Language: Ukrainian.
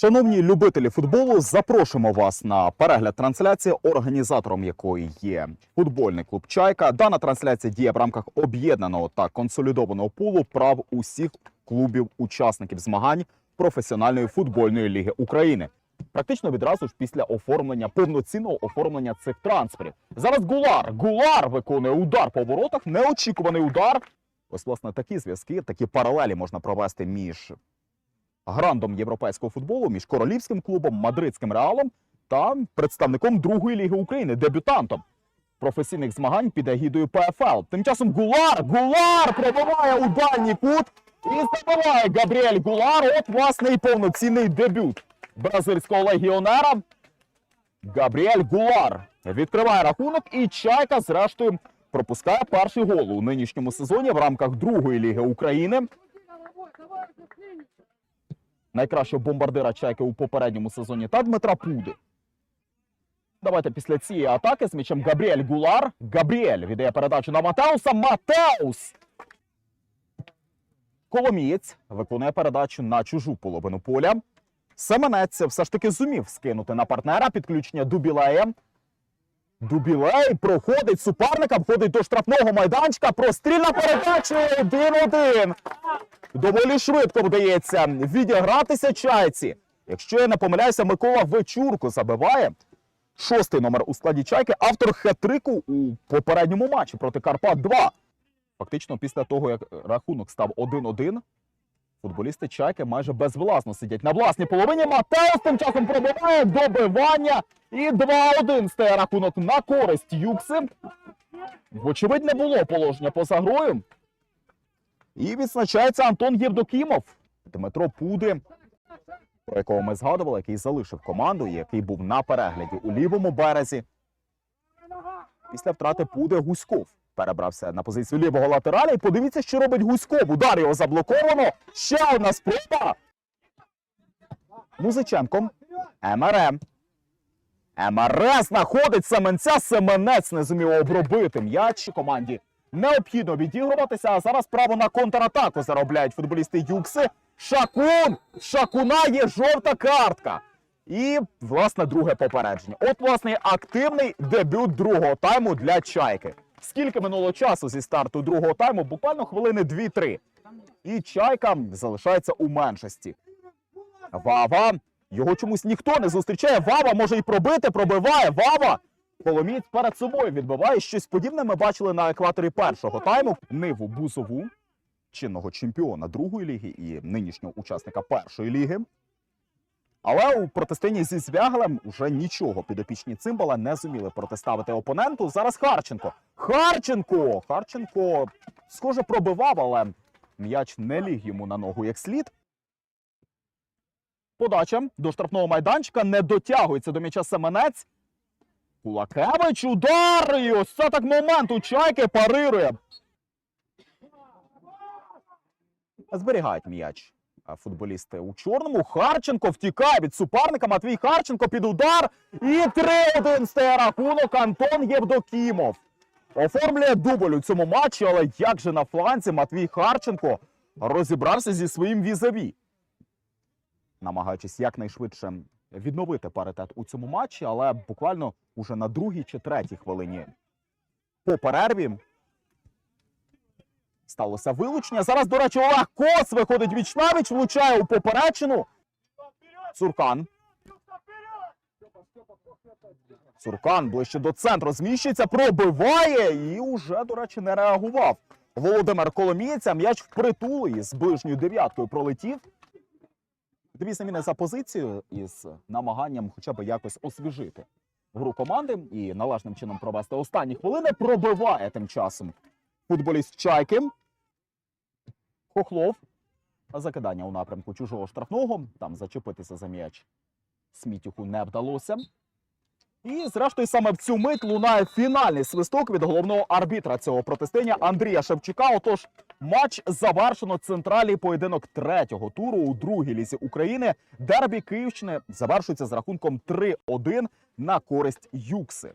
Шановні любителі футболу, запрошуємо вас на перегляд трансляції, організатором якої є футбольний клуб Чайка. Дана трансляція діє в рамках об'єднаного та консолідованого пулу прав усіх клубів-учасників змагань професіональної футбольної ліги України. Практично відразу ж після оформлення повноцінного оформлення цих трансферів. Зараз Гулар. Гулар виконує удар по воротах. Неочікуваний удар. Ось, власне, такі зв'язки, такі паралелі можна провести між грандом європейського футболу між королівським клубом, мадридським реалом та представником другої ліги України, дебютантом професійних змагань під егідою ПФЛ. Тим часом Гулар, Гулар пробиває у дальній кут і забиває Габріель Гулар. От власне і повноцінний дебют бразильського легіонера. Габріель Гулар відкриває рахунок, і чайка, зрештою, пропускає перший гол у нинішньому сезоні в рамках другої ліги України найкращого бомбардира чайки у попередньому сезоні та Дмитра Пуди. Давайте після цієї атаки з м'ячем Габріель Гулар. Габріель віддає передачу на Матеуса. Матеус! Коломієць виконує передачу на чужу половину поля. Семенець все ж таки зумів скинути на партнера підключення Дубілея. Дубілей проходить суперника, входить до штрафного майданчика. Прострільна передача 1-1. Доволі швидко вдається відігратися чайці. Якщо я не помиляюся, Микола Вечурко забиває. Шостий номер у складі чайки, автор хет-трику у попередньому матчі проти Карпат 2. Фактично, після того, як рахунок став 1-1, футболісти чайки майже безвласно сидять на власній половині. Матеус тим часом пробиває добивання. І 2-1 стає рахунок на користь Юкси. Вочевидь, не було положення поза грою. І відзначається Антон Євдокімов. Дмитро Пуди, про якого ми згадували, який залишив команду, який був на перегляді у лівому березі. Після втрати Пуди Гуськов перебрався на позицію лівого латераля. І подивіться, що робить Гуськов. Удар його заблоковано. Ще одна спроба. Музиченко. МРМ. МРС знаходить Семенця. Семенець не зумів обробити м'яч команді. Необхідно відігруватися, а зараз право на контратаку заробляють футболісти Юкси. Шакун! Шакуна є жовта картка. І, власне, друге попередження. От, власне, активний дебют другого тайму для чайки. Скільки минуло часу зі старту другого тайму? Буквально хвилини 2-3. І чайка залишається у меншості. Вава. Його чомусь ніхто не зустрічає. Вава може і пробити, пробиває. Вава. Коломієць перед собою відбиває. Щось подібне ми бачили на екваторі першого тайму. Ниву Бузову, чинного чемпіона другої ліги і нинішнього учасника першої ліги. Але у протистоянні зі Звяглем уже нічого підопічні цимбала не зуміли протиставити опоненту. Зараз Харченко. Харченко! Харченко, схоже, пробивав, але м'яч не ліг йому на ногу як слід. Подача до штрафного майданчика не дотягується до м'яча Семенець. Кулакевич удар! І ось це так момент у чайки парирує. Зберігають м'яч футболісти у чорному. Харченко втікає від суперника. Матвій Харченко під удар. І 3-1 стає рахунок Антон Євдокімов. Оформлює дубль у цьому матчі, але як же на фланці Матвій Харченко розібрався зі своїм візаві, намагаючись якнайшвидше відновити паритет у цьому матчі, але буквально уже на другій чи третій хвилині по перерві сталося вилучення. Зараз, до речі, Олег Кос виходить вічнавіч, влучає у поперечину. Цуркан. Цуркан ближче до центру зміщується, пробиває і уже, до речі, не реагував. Володимир Коломієць, а м'яч впритул із ближньою дев'яткою пролетів. Дві заміни за позицію із намаганням хоча б якось освіжити гру команди і належним чином провести останні хвилини. Пробиває тим часом футболіст Чайки. Хохлов. Закидання у напрямку чужого штрафного. Там зачепитися за м'яч Смітюху не вдалося. І, зрештою, саме в цю мить лунає фінальний свисток від головного арбітра цього протистояння Андрія Шевчука. Отож, матч завершено центральний поєдинок третього туру у другій лізі України. Дербі Київщини завершується з рахунком 3-1 на користь Юкси.